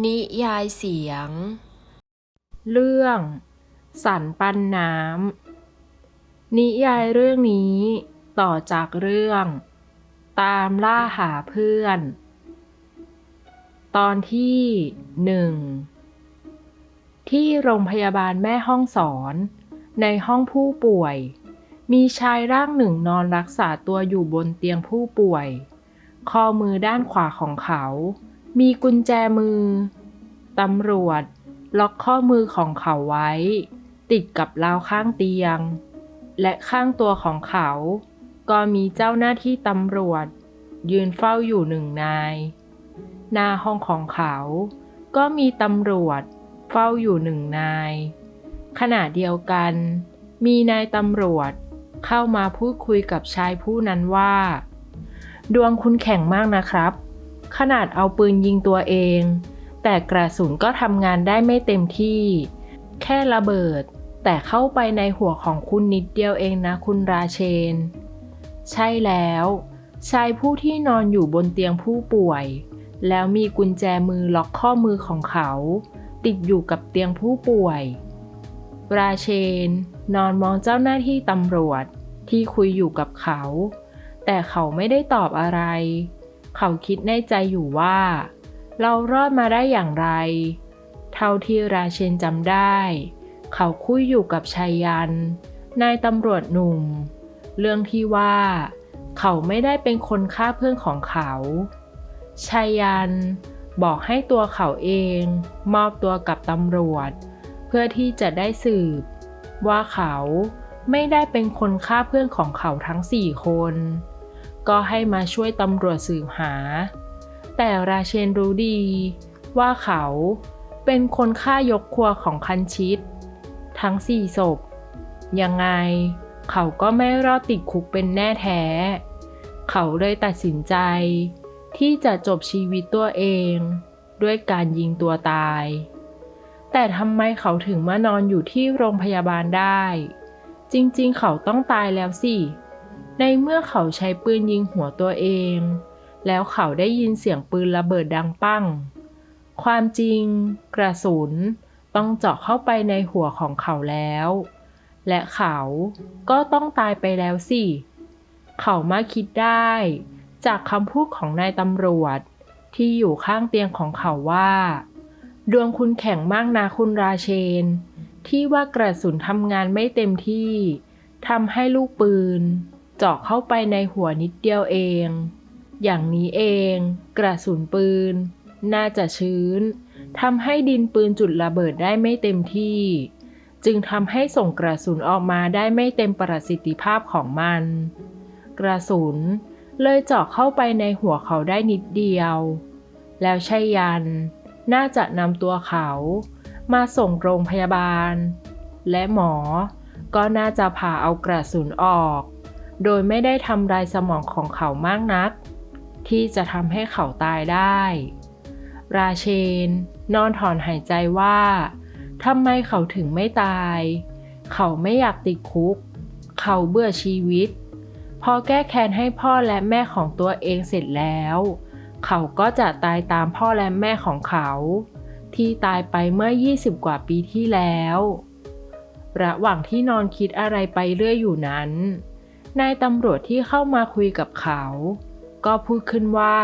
นิยายเสียง เรื่อง สันปันน้ำ นิยายเรื่องนี้ต่อจากเรื่อง ตามล่าหาเพื่อน ตอนที่หนึ่งที่โรงพยาบาลแม่ห้องสอน ในห้องผู้ป่วย มีชายร่างหนึ่งนอนรักษาตัวอยู่บนเตียงผู้ป่วย ข้อมือด้านขวาของเขา มีกุญแจมือ ตำรวจ ล็อกข้อมือของเขาไว้ ติดกับราวข้างเตียง และข้างตัวของเขา ก็มีเจ้าหน้าที่ตำรวจ ยืนเฝ้าอยู่หนึ่งนาย หน้าห้องของเขา ก็มีตำรวจเฝ้าอยู่หนึ่งนาย ขณะเดียวกัน มีนายตำรวจเข้ามาพูดคุยกับชายผู้นั้นว่า ดวงคุณแข็งมากนะครับ ขนาดเอาปืนยิงตัวเอง แต่กระสุนก็ทำงานได้ไม่เต็มที่ แค่ระเบิด แต่เข้าไปในหัวของคุณนิดเดียวเองนะคุณราเชน ใช่แล้วชายผู้ที่นอนอยู่บนเตียงผู้ป่วย แล้วมีกุญแจมือล็อกข้อมือของเขา ติดอยู่กับเตียงผู้ป่วย ราเชน นอนมองเจ้าหน้าที่ตำรวจที่คุยอยู่กับเขา แต่เขาไม่ได้ตอบอะไร เขาคิดในใจอยู่ว่า เรารอดมาได้อย่างไร เท่าที่ราเชนจำได้ เขาคุยอยู่กับชายยัน นายตำรวจหนุ่ม เรื่องที่ว่า เขาไม่ได้เป็นคนฆ่าเพื่อนของเขา ชายยันบอกให้ตัวเขาเองมอบตัวกับตำรวจ เพื่อที่จะได้สืบ ว่าเขาไม่ได้เป็นคนฆ่าเพื่อนของเขาทั้งสี่คน ก็ให้มาช่วยตำรวจสืบหา แต่ราเชนรู้ดี ว่าเขาเป็นคนฆ่ายกครัวของคันชิต ทั้งสี่ศพ ยังไงเขาก็ไม่รอดติดคุกเป็นแน่แท้ เขาเลยตัดสินใจ ที่จะจบชีวิตตัวเอง ด้วยการยิงตัวตาย แต่ทำไมเขาถึงมานอนอยู่ที่โรงพยาบาลได้ จริงๆ เขาต้องตายแล้วสิ ในเมื่อเขาใช้ปืนยิงหัวตัวเอง แล้วเขาได้ยินเสียงปืนระเบิดดังปั้ง ความจริง กระสุนต้องเจาะเข้าไปในหัวของเขาแล้ว และเขาก็ต้องตายไปแล้วสิ เขามาคิดได้ จากคำพูดของนายตำรวจที่อยู่ข้างเตียงของเขาว่า ดวงคุณแข็งมากนะคุณราเชน ที่ว่ากระสุนทำงานไม่เต็มที่ทำให้ลูกปืน เจาะเข้าไปในหัวนิดเดียวเอง อย่างนี้เอง กระสุนปืน น่าจะชื้นทำให้ดินปืนจุดระเบิดได้ไม่เต็มที่ จึงทำให้ส่งกระสุนออกมาได้ไม่เต็มประสิทธิภาพของมัน กระสุนเลยเจาะเข้าไปในหัวเขาได้นิดเดียว แล้วชัยยัน น่าจะนำตัวเขา มาส่งโรงพยาบาล และหมอก็น่าจะผ่าเอากระสุนออก โดยไม่ได้ทำลายสมองของเขามากนัก ที่จะทำให้เขาตายได้ ราเชน นอนถอนหายใจว่าทำไมเขาถึงไม่ตาย เขาไม่อยากติดคุก เขาเบื่อชีวิต พอแก้แค้นให้พ่อและแม่ของตัวเองเสร็จแล้ว เขาก็จะตายตามพ่อและแม่ของเขา ที่ตายไปเมื่อ 20 กว่าปีที่แล้ว ระหว่างที่นอนคิดอะไรไปเรื่อยอยู่นั้น นายตำรวจที่เข้ามาคุยกับเขา ก็พูดขึ้นว่า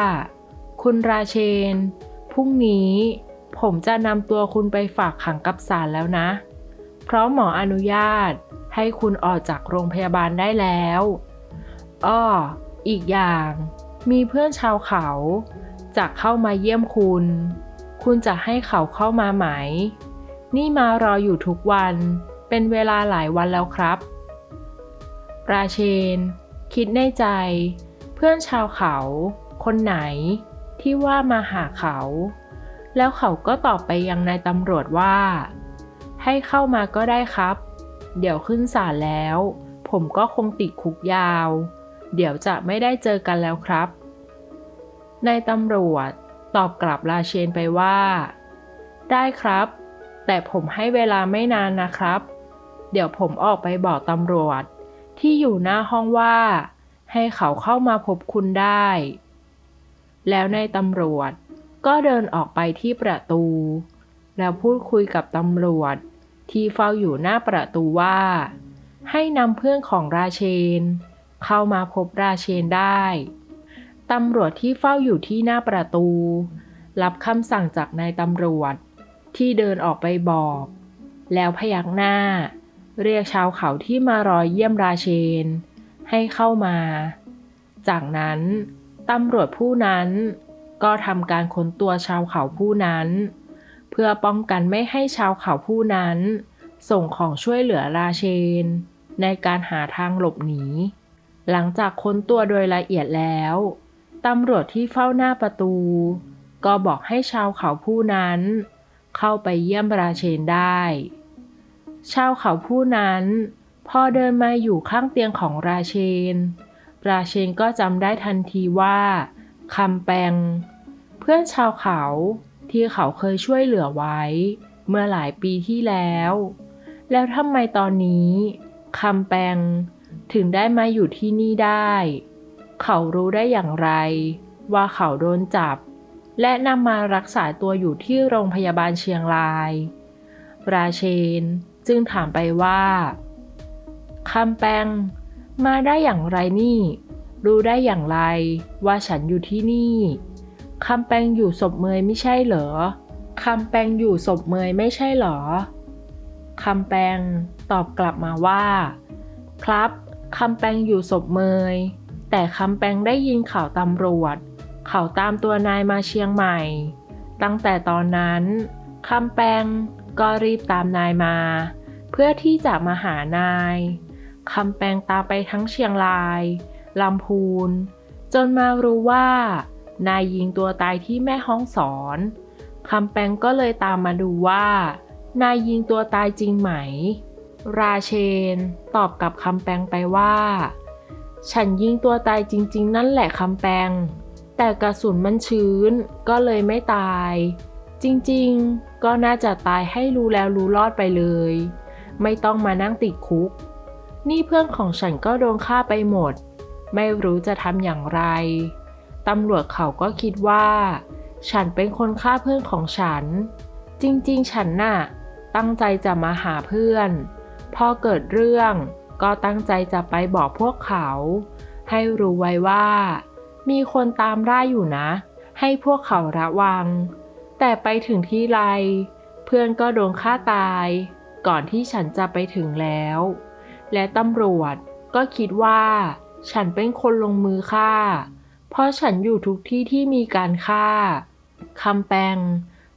คุณราเชน พรุ่งนี้ผมจะนำตัวคุณไปฝากขังกับศาลแล้วนะ เพราะหมออนุญาตให้คุณออกจากโรงพยาบาลได้แล้วอ้ออีกอย่าง มีเพื่อนชาวเขา จะเข้ามาเยี่ยมคุณ คุณจะให้เขาเข้ามาไหม นี่มารออยู่ทุกวัน เป็นเวลาหลายวันแล้วครับ ราเชน คิดในใจ เพื่อนชาวเขา คนไหน ที่ว่ามาหาเขา แล้วเขาก็ตอบไปยังนายตำรวจว่า ให้เข้ามาก็ได้ครับ เดี๋ยวขึ้นศาลแล้ว ผมก็คงติดคุกยาว เดี๋ยวจะไม่ได้เจอกันแล้วครับนายตำรวจตอบกลับราเชนไปว่า ได้ครับ แต่ผมให้เวลาไม่นานนะครับ เดี๋ยวผมออกไปบอกตำรวจ ที่อยู่หน้าห้องว่า ให้เขาเข้ามาพบคุณได้ แล้วนายตำรวจก็เดินออกไปที่ประตู แล้วพูดคุยกับตำรวจที่เฝ้าอยู่หน้าประตูว่า ให้นำเพื่อนของราเชน เข้ามาพบราเชนได้ตำรวจที่เฝ้าอยู่ที่หน้าประตู รับคำสั่งจากนายตำรวจที่เดินออกไปบอก แล้วพยักหน้า เรียกชาวเขาที่มารอเยี่ยมราเชน ให้เข้ามา จากนั้นตำรวจผู้นั้นก็ทำการค้นตัวชาวเขาผู้นั้น เพื่อป้องกันไม่ให้ชาวเขาผู้นั้น ส่งของช่วยเหลือราเชน ในการหาทางหลบหนี หลังจากค้นตัวโดยละเอียดแล้วตำรวจที่เฝ้าหน้าประตู ก็บอกให้ชาวเขาผู้นั้น เข้าไปเยี่ยมราเชนได้ ชาวเขาผู้นั้น พอเดินมาอยู่ข้างเตียงของราเชน ราเชนก็จำได้ทันทีว่าคำแปง เพื่อนชาวเขาที่เขาเคยช่วยเหลือไว้ เมื่อหลายปีที่แล้ว แล้วทำไมตอนนี้คำแปงถึงได้มาอยู่ที่นี่ได้ เขารู้ได้อย่างไร ว่าเขาโดนจับ และนำมารักษาตัวอยู่ที่โรงพยาบาลเชียงราย ราเชน จึงถามไปว่าคำแปงมาได้อย่างไรนี่ รู้ได้อย่างไรว่าฉันอยู่ที่นี่คำแปงอยู่ศพเมยไม่ใช่เหรอคำแปงอยู่ศพเมยไม่ใช่เหรอคำแปงตอบกลับมาว่า ครับคำแปงอยู่ศพเมย แต่คำแปงได้ยินข่าวตำรวจ เขาตามตัวนายมาเชียงใหม่ ตั้งแต่ตอนนั้นคำแปงก็รีบตามนายมา พื่อที่จะมาหานายคำแปลงตามไปทั้งเชียงรายลำพูน จนมารู้ว่า นายยิงตัวตายที่แม่ห้องสอนคำแปลงก็เลยตามมาดูว่า นายยิงตัวตายจริงไหม ราเชน ตอบกับคำแปลงไปว่า ฉันยิงตัวตายจริง ๆ นั่นแหละคำแปลง แต่กระสุนมันชื้นก็เลยไม่ตาย จริงๆ ก็น่าจะตายให้รู้แล้วรู้รอดไปเลย ไม่ต้องมานั่งติดคุก นี่เพื่อนของฉันก็โดนฆ่าไปหมด ไม่รู้จะทำอย่างไร ตำรวจเขาก็คิดว่า ฉันเป็นคนฆ่าเพื่อนของฉัน จริงๆ ฉันน่ะ ตั้งใจจะมาหาเพื่อน พอเกิดเรื่องก็ตั้งใจจะไปบอกพวกเขา ให้รู้ไว้ว่า มีคนตามร่าอยู่นะ ให้พวกเขาระวัง แต่ไปถึงที่ไร เพื่อนก็โดนฆ่าตาย ก่อนที่ฉันจะไปถึงแล้ว และตำรวจก็คิดว่า ฉันเป็นคนลงมือฆ่า เพราะฉันอยู่ทุกที่ที่มีการฆ่าคำแปง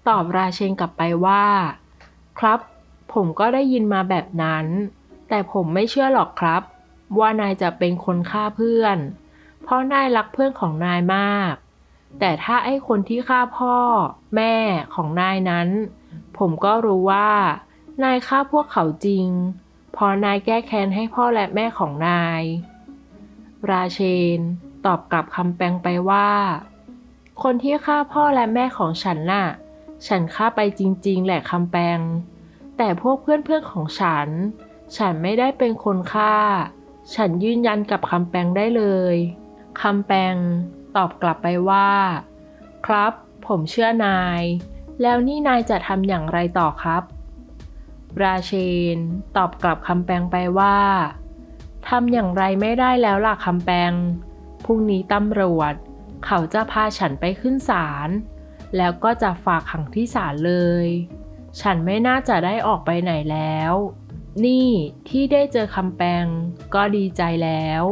ตอบราเชนกลับไปว่า ครับ ผมก็ได้ยินมาแบบนั้น แต่ผมไม่เชื่อหรอกครับ ว่านายจะเป็นคนฆ่าเพื่อน เพราะนายรักเพื่อนของนายมาก แต่ถ้าไอ้คนที่ฆ่าพ่อ แม่ของนายนั้น ผมก็รู้ว่า นายฆ่าพวกเขาจริงพราะนายแก้แค้นให้พ่อและแม่ของนาย ราเชน ตอบกลับคำแปลงไปว่า คนที่ฆ่าพ่อและแม่ของฉันน่ะ ฉันฆ่าไปจริง ๆ แหละคำแปลง แต่พวกเพื่อนๆของฉัน ฉันไม่ได้เป็นคนฆ่า ฉันยืนยันกับคำแปลงได้เลยคำแปลง ตอบกลับไปว่า ครับ ผมเชื่อนาย แล้วนี่นายจะทำอย่างไรต่อครับ ราเชน ตอบกลับคำแปงไปว่าทำอย่างไรไม่ได้แล้วล่ะคำแปงพรุ่งนี้ตำรวจ เขาจะพาฉันไปขึ้นศาลแล้วก็จะฝากขังที่ศาลเลย ฉันไม่น่าจะได้ออกไปไหนแล้ว นี่ที่ได้เจอคำแปลงก็ดีใจแล้ว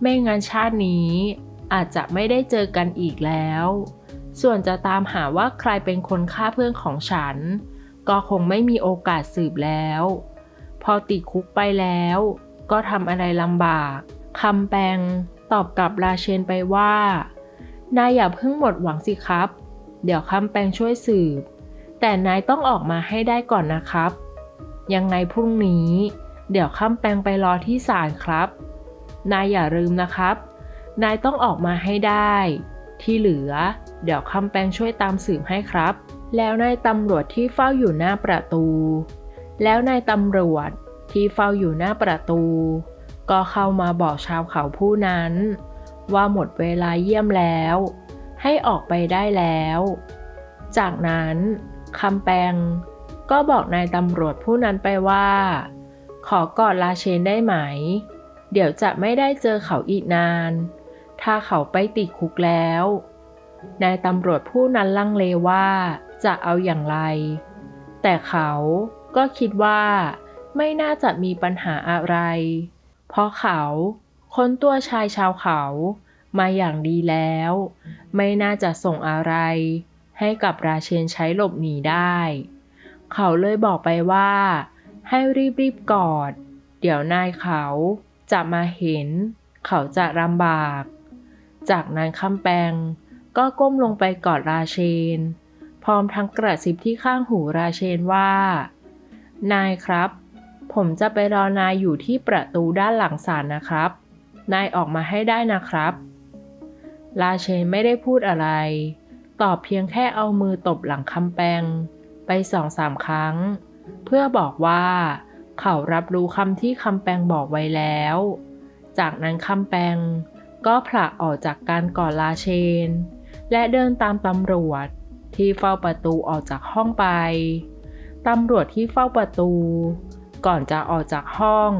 ไม่งั้นชาตินี้อาจจะไม่ได้เจอกันอีกแล้ว ส่วนจะตามหาว่าใครเป็นคนฆ่าเพื่อนของฉัน ก็คงไม่มีโอกาสสืบแล้ว พอติดคุกไปแล้ว ก็ทำอะไรลำบากคำแปลงตอบกลับราเชนไปว่า นายอย่าเพิ่งหมดหวังสิครับ เดี๋ยวคำแปลงช่วยสืบ แต่นายต้องออกมาให้ได้ก่อนนะครับ ยังไงพรุ่งนี้ เดี๋ยวข้ามแปลงไปรอที่ศาลครับ นายอย่าลืมนะครับ นายต้องออกมาให้ได้ ที่เหลือ เดี๋ยวคำแปลงช่วยตามสืบให้ครับ แล้วนายตำรวจที่เฝ้าอยู่หน้าประตู แล้วนายตำรวจที่เฝ้าอยู่หน้าประตู ก็เข้ามาบอกชาวเขาผู้นั้น ว่าหมดเวลาเยี่ยมแล้ว ให้ออกไปได้แล้ว จากนั้นคำแปงก็บอกนายตำรวจผู้นั้นไปว่า ขอกอดลาเชนได้ไหม เดี๋ยวจะไม่ได้เจอเขาอีกนาน ถ้าเขาไปติดคุกแล้ว นายตำรวจผู้นั้นลังเลว่า จะเอาอย่างไร แต่เขาก็คิดว่าไม่น่าจะมีปัญหาอะไร เพราะเขาค้นตัวชายชาวเขามาอย่างดีแล้ว ไม่น่าจะส่งอะไร ให้กับราเชนใช้หลบหนีได้ เขาเลยบอกไปว่า ให้รีบๆกอด เดี๋ยวนายเขาจะมาเห็น เขาจะลำบาก จากนั้นคำแปงก็ก้มลงไปกอดราเชน พร้อมทั้งกระซิบที่ข้างหูราเชนว่า นายครับ ผมจะไปรอนายอยู่ที่ประตูด้านหลังศาลนะครับ นายออกมาให้ได้นะครับ ราเชนไม่ได้พูดอะไร ตอบเพียงแค่เอามือตบหลังคำแปง ไปสองสามครั้ง เพื่อบอกว่าเขารับรู้คำที่คำแปงบอกไว้แล้ว จากนั้นคำแปงก็ผละออกจากการกอดลาเชน และเดินตามตำรวจ ที่เฝ้าประตูออกจากห้องไป ตำรวจที่เฝ้าประตู ก่อนจะออกจากห้อง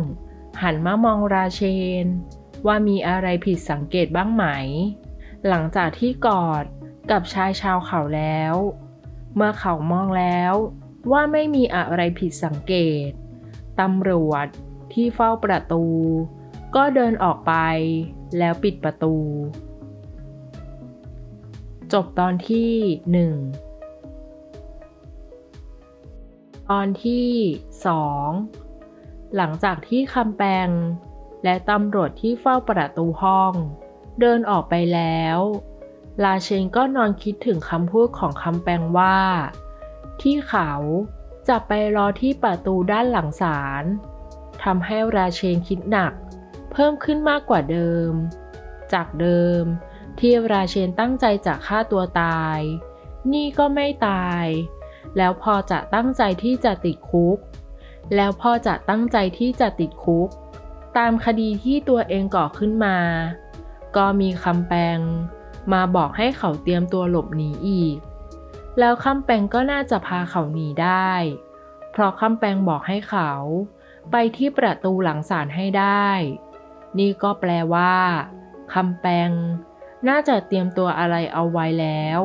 หันมามองราเชน ว่ามีอะไรผิดสังเกตบ้างไหม หลังจากที่กอดกับชายชาวเขาแล้ว เมื่อเขามองแล้วว่าไม่มีอะไรผิดสังเกต ตำรวจที่เฝ้าประตู ก็เดินออกไปแล้วปิดประตู จบตอนที่หนึ่งตอนที่สองหลังจากที่คำแปงและตำรวจที่เฝ้าประตูห้อง เดินออกไปแล้ว ลาเชนก็นอนคิดถึงคำพูดของคำแปงว่า ที่เขาจะไปรอที่ประตูด้านหลังศาลทำให้ราเชนคิดหนัก เพิ่มขึ้นมากกว่าเดิม จากเดิม ที่ราเชนตั้งใจจะฆ่าตัวตาย นี่ก็ไม่ตาย แล้วพอจะตั้งใจที่จะติดคุก แล้วพอจะตั้งใจที่จะติดคุก ตามคดีที่ตัวเองก่อขึ้นมา ก็มีคำแปงมาบอกให้เขาเตรียมตัวหลบหนีอีก แล้วคำแปงก็น่าจะพาเขาหนีได้ เพราะคำแปงบอกให้เขา ไปที่ประตูหลังศาลให้ได้ นี่ก็แปลว่าคำแปง น่าจะเตรียมตัวอะไรเอาไว้แล้ว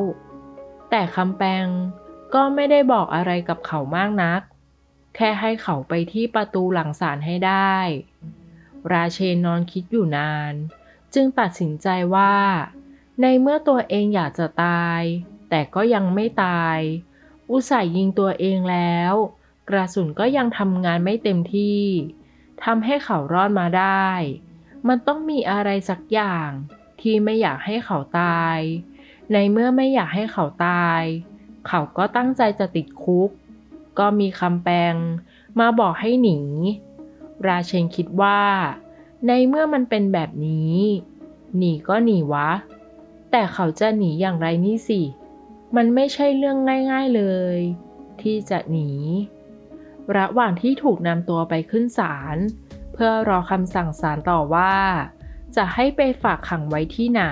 แต่คำแปงก็ไม่ได้บอกอะไรกับเขามากนัก แค่ให้เขาไปที่ประตูหลังศาลให้ได้ ราเชนนอนคิดอยู่นาน จึงตัดสินใจว่า ในเมื่อตัวเองอยากจะตาย แต่ก็ยังไม่ตาย อุตส่าห์ยิงตัวเองแล้ว กระสุนก็ยังทำงานไม่เต็มที่ทำให้เขารอดมาได้ มันต้องมีอะไรสักอย่าง ที่ไม่อยากให้เขาตาย ในเมื่อไม่อยากให้เขาตาย เขาก็ตั้งใจจะติดคุก ก็มีคำแปลงมาบอกให้หนี ราเชนคิดว่า ในเมื่อมันเป็นแบบนี้ หนีก็หนีวะ แต่เขาจะหนีอย่างไรนี่สิ มันไม่ใช่เรื่องง่ายๆเลย ที่จะหนี ระหว่างที่ถูกนำตัวไปขึ้นศาลเพื่อรอคำสั่งศาลต่อว่า จะให้ไปฝากขังไว้ที่ไหน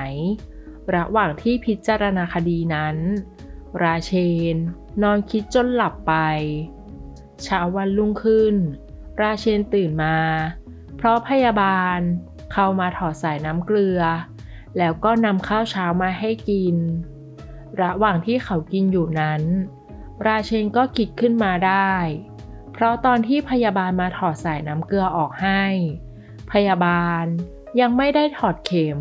ระหว่างที่พิจารณาคดีนั้น ราเชน นอนคิดจนหลับไป เช้าวันรุ่งขึ้น ราเชนตื่นมา เพราะพยาบาลเข้ามาถอดสายน้ำเกลือ แล้วก็นำข้าวเช้ามาให้กิน ระหว่างที่เขากินอยู่นั้น ราเชนก็คิดขึ้นมาได้ เพราะตอนที่พยาบาลมาถอดสายน้ำเกลือออกให้ พยาบาล ยังไม่ได้ถอดเข็ม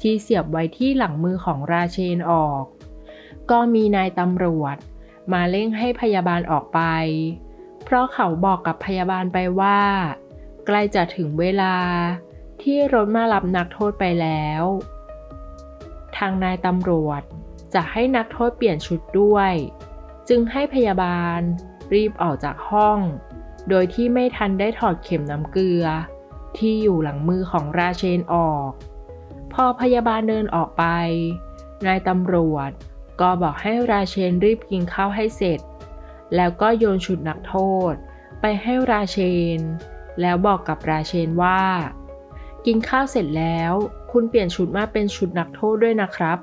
ที่เสียบไว้ที่หลังมือของราเชนออก ก็มีนายตำรวจ มาเร่งให้พยาบาลออกไป เพราะเขาบอกกับพยาบาลไปว่า ใกล้จะถึงเวลา ที่รถมารับนักโทษไปแล้ว ทางนายตำรวจจะให้นักโทษเปลี่ยนชุดด้วย จึงให้พยาบาลรีบออกจากห้อง โดยที่ไม่ทันได้ถอดเข็มน้ำเกลือ ที่อยู่หลังมือของราเชนออก พอพยาบาลเดินออกไป นายตำรวจก็บอกให้ราเชนรีบกินข้าวให้เสร็จ แล้วก็โยนชุดนักโทษ ไปให้ราเชน แล้วบอกกับราเชนว่า กินข้าวเสร็จแล้ว คุณเปลี่ยนชุดมาเป็นชุดนักโทษด้วยนะครับ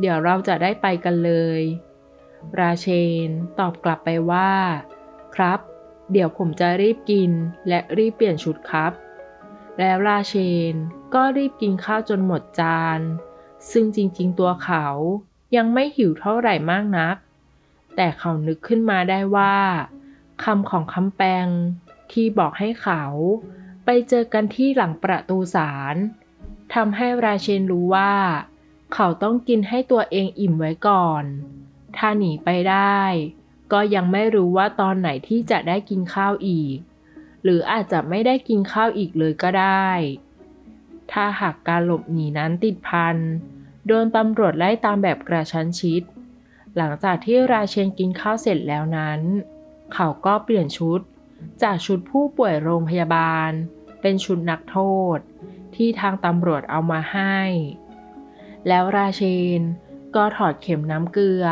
เดี๋ยวเราจะได้ไปกันเลย ราเชนตอบกลับไปว่า ครับ เดี๋ยวผมจะรีบกินและรีบเปลี่ยนชุดครับ แล้วราเชนก็รีบกินข้าวจนหมดจาน ซึ่งจริงๆตัวเขายังไม่หิวเท่าไหร่มากนัก แต่เขานึกขึ้นมาได้ว่าคำของคำแปงที่บอกให้เขาไปเจอกันที่หลังประตูศาลทำให้ราเชนรู้ว่า เขาต้องกินให้ตัวเองอิ่มไว้ก่อน ถ้าหนีไปได้ ก็ยังไม่รู้ว่าตอนไหนที่จะได้กินข้าวอีก หรืออาจจะไม่ได้กินข้าวอีกเลยก็ได้ ถ้าหากการหลบหนีนั้นติดพัน โดนตำรวจไล่ตามแบบกระชั้นชิด หลังจากที่ราเชนกินข้าวเสร็จแล้วนั้น เขาก็เปลี่ยนชุด จากชุดผู้ป่วยโรงพยาบาล เป็นชุดนักโทษ ที่ทางตำรวจเอามาให้ แล้วราเชนก็ถอดเข็มน้ำเกลือ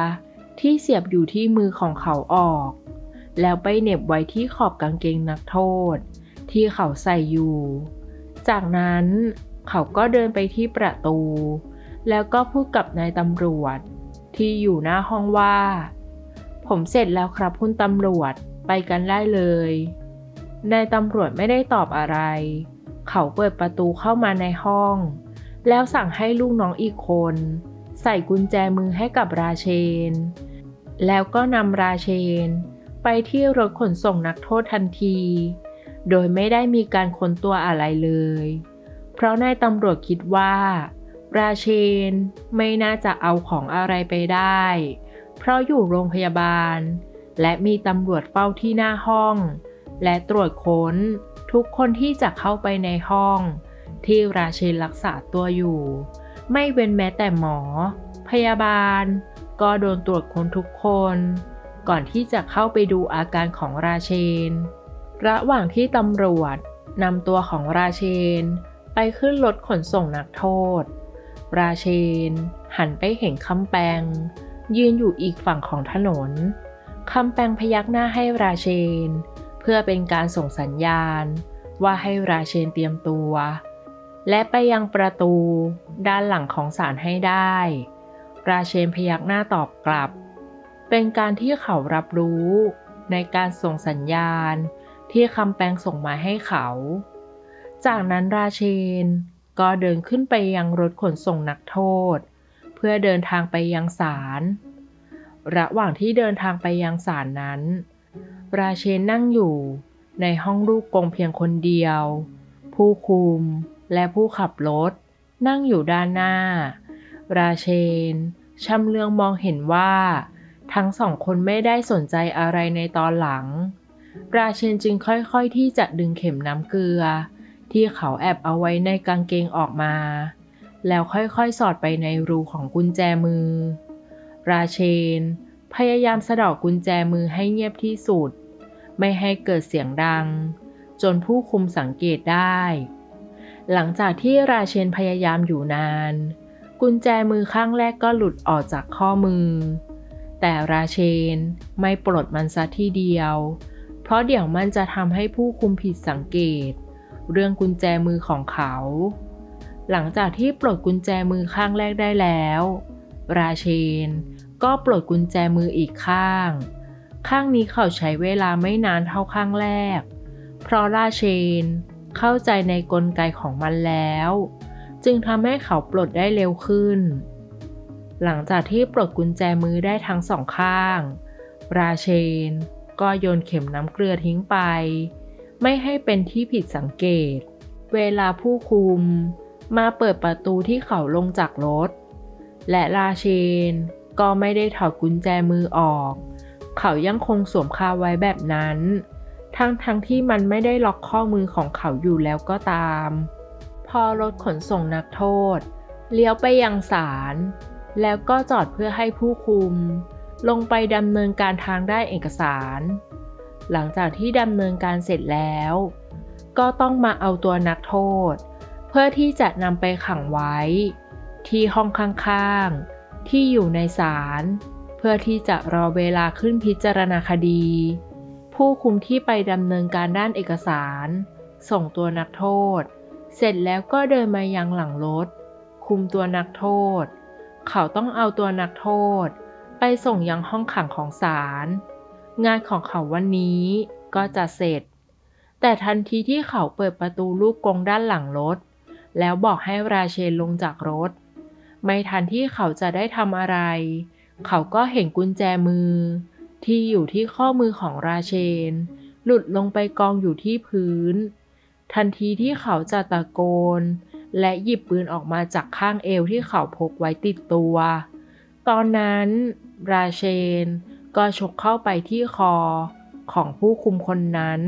ที่เสียบอยู่ที่มือของเขาออก แล้วไปเหน็บไว้ที่ขอบกางเกงนักโทษ ที่เขาใส่อยู่ จากนั้นเขาก็เดินไปที่ประตู แล้วก็พูดกับนายตำรวจ ที่อยู่หน้าห้องว่า ผมเสร็จแล้วครับคุณตำรวจไปกันได้เลยนายตำรวจไม่ได้ตอบอะไร เขาเปิดประตูเข้ามาในห้อง แล้วสั่งให้ลูกน้องอีกคน ใส่กุญแจมือให้กับราเชน แล้วก็นำราเชน ไปที่รถขนส่งนักโทษทันที โดยไม่ได้มีการค้นตัวอะไรเลย เพราะนายตำรวจคิดว่า ราเชนไม่น่าจะเอาของอะไรไปได้ เพราะอยู่โรงพยาบาล และมีตำรวจเฝ้าที่หน้าห้อง และตรวจค้นทุกคนที่จะเข้าไปในห้อง ที่ราเชนรักษาตัวอยู่ ไม่เว้นแม้แต่หมอ พยาบาล ก็โดนตรวจค้นทุกคน ก่อนที่จะเข้าไปดูอาการของราเชน ระหว่างที่ตำรวจนำตัวของราเชน ไปขึ้นรถขนส่งนักโทษ ราเชน หันไปเห็นคำแปง ยืนอยู่อีกฝั่งของถนนคำแปงพยักหน้าให้ราเชน เพื่อเป็นการส่งสัญญาณ ว่าให้ราเชนเตรียมตัว และไปยังประตูด้านหลังของศาลให้ได้ ราเชนพยักหน้าตอบกลับ เป็นการที่เขารับรู้ ในการส่งสัญญาณ ที่คำแปงส่งมาให้เขา จากนั้นราเชน ก็เดินขึ้นไปยังรถขนส่งนักโทษ เพื่อเดินทางไปยังศาล ระหว่างที่เดินทางไปยังศาลนั้น ราเชนนั่งอยู่ในห้องลูกกงเพียงคนเดียว ผู้คุมและผู้ขับรถนั่งอยู่ด้านหน้า ราเชนชำเลืองมองเห็นว่า ทั้งสองคนไม่ได้สนใจอะไรในตอนหลัง ราเชนจึงค่อยๆที่จะดึงเข็มน้ำเกลือ ที่เขาแอบเอาไว้ในกางเกงออกมา แล้วค่อยๆสอดไปในรูของกุญแจมือ ราเชน พยายามสะดอกกุญแจมือให้เงียบที่สุด ไม่ให้เกิดเสียงดัง จนผู้คุมสังเกตได้ หลังจากที่ราเชนพยายามอยู่นาน กุญแจมือข้างแรกก็หลุดออกจากข้อมือ แต่ราเชนไม่ปลดมันซะทีเดียว เพราะเดี๋ยวมันจะทำให้ผู้คุมผิดสังเกต เรื่องกุญแจมือของเขา หลังจากที่ปลดกุญแจมือข้างแรกได้แล้ว ราเชนก็ปลดกุญแจมืออีกข้าง ข้างนี้เขาใช้เวลาไม่นานเท่าข้างแรก เพราะราเชนเข้าใจในกลไกของมันแล้ว จึงทำให้เขาปลดได้เร็วขึ้น หลังจากที่ปลดกุญแจมือได้ทั้งสองข้าง ราเชนก็โยนเข็มน้ำเกลือทิ้งไป ไม่ให้เป็นที่ผิดสังเกต เวลาผู้คุมมาเปิดประตูที่เขาลงจากรถ และราเชนก็ไม่ได้ถอดกุญแจมือออก เขายังคงสวมคาไว้แบบนั้น ทั้งทั้งที่มันไม่ได้ล็อกข้อมือของเขาอยู่แล้วก็ตาม พอรถขนส่งนักโทษ เลี้ยวไปยังศาล แล้วก็จอดเพื่อให้ผู้คุม ลงไปดำเนินการทางได้เอกสาร หลังจากที่ดำเนินการเสร็จแล้ว ก็ต้องมาเอาตัวนักโทษ เพื่อที่จะนำไปขังไว้ ที่ห้องข้างๆ ที่อยู่ในศาลเพื่อที่จะรอเวลาขึ้นพิจารณาคดี ผู้คุมที่ไปดำเนินการด้านเอกสาร ส่งตัวนักโทษ เสร็จแล้วก็เดินมายังหลังรถ คุมตัวนักโทษ เขาต้องเอาตัวนักโทษ ไปส่งยังห้องขังของศาล งานของเขาวันนี้ก็จะเสร็จ แต่ทันทีที่เขาเปิดประตูลูกกรงด้านหลังรถ แล้วบอกให้ราเชนลงจากรถ ไม่ทันที่เขาจะได้ทำอะไร เขาก็เห็นกุญแจมือ ที่อยู่ที่ข้อมือของราเชน หลุดลงไปกองอยู่ที่พื้น ทันทีที่เขาจะตะโกน และหยิบปืนออกมาจากข้างเอวที่เขาพกไว้ติดตัว ตอนนั้นราเชนก็ฉกเข้าไปที่คอของผู้คุมคนนั้น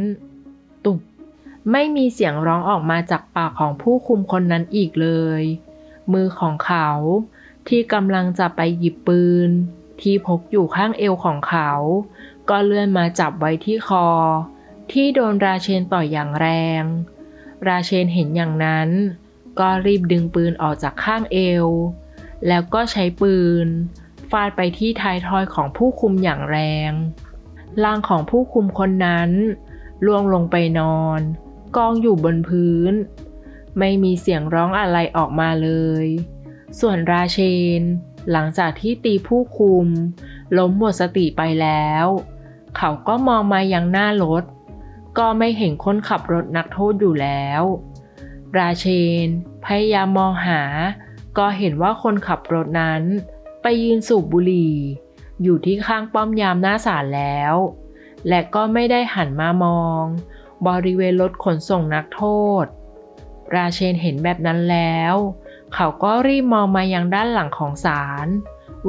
ตุบไม่มีเสียงร้องออกมาจากปากของผู้คุมคนนั้นอีกเลย มือของเขาที่กำลังจะไปหยิบปืน ที่พกอยู่ข้างเอวของเขา ก็เลื่อนมาจับไว้ที่คอ ที่โดนราเชนต่อยอย่างแรง ราเชนเห็นอย่างนั้น ก็รีบดึงปืนออกจากข้างเอว แล้วก็ใช้ปืน ฟาดไปที่ท้ายทอยของผู้คุมอย่างแรงร่างของผู้คุมคนนั้นล่วงลงไปนอน กองอยู่บนพื้น ไม่มีเสียงร้องอะไรออกมาเลย ส่วนราเชน หลังจากที่ตีผู้คุม ล้มหมดสติไปแล้ว เขาก็มองมายังหน้ารถ ก็ไม่เห็นคนขับรถนักโทษอยู่แล้ว ราเชน พยายามมองหา ก็เห็นว่าคนขับรถนั้น ไปยืนสูบบุหรี่ อยู่ที่ข้างป้อมยามหน้าศาลแล้ว และก็ไม่ได้หันมามอง บริเวณรถขนส่งนักโทษ ราเชนเห็นแบบนั้นแล้ว เขาก็รีบมองมายังด้านหลังของศาล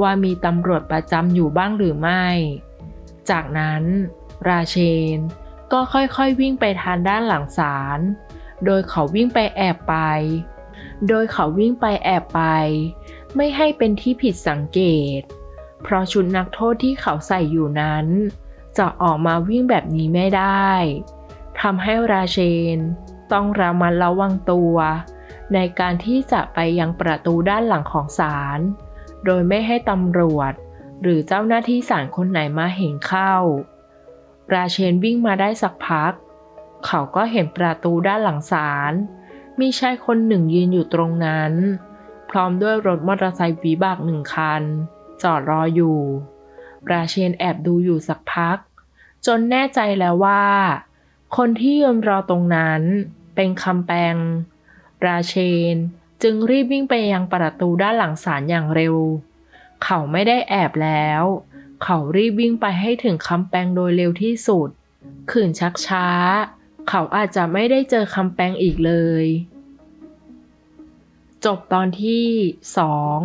ว่ามีตำรวจประจำอยู่บ้างหรือไม่ จากนั้น ราเชนก็ค่อยๆวิ่งไปทางด้านหลังศาล โดยเขาวิ่งไปแอบไป โดยเขาวิ่งไปแอบไป ไม่ให้เป็นที่ผิดสังเกต เพราะชุดนักโทษที่เขาใส่อยู่นั้น จะออกมาวิ่งแบบนี้ไม่ได้ทำให้ราเชน ต้องระมัดระวังตัว ในการที่จะไปยังประตูด้านหลังของศาล โดยไม่ให้ตำรวจ หรือเจ้าหน้าที่ศาลคนไหนมาเห็นเข้า ราเชนวิ่งมาได้สักพัก เขาก็เห็นประตูด้านหลังศาล มีชายคนหนึ่งยืนอยู่ตรงนั้น พร้อมด้วยรถมอเตอร์ไซค์วิบากหนึ่งคัน จอดรออยู่ ราเชนแอบดูอยู่สักพัก จนแน่ใจแล้วว่า คนที่ยืนรอตรงนั้นเป็นคำแปง ราเชนจึงรีบวิ่งไปยังประตูด้านหลังศาลอย่างเร็ว เขาไม่ได้แอบแล้ว เขารีบวิ่งไปให้ถึงคำแปงโดยเร็วที่สุด ขืนชักช้า เขาอาจจะไม่ได้เจอคำแปลงอีกเลย จบตอนที่สอง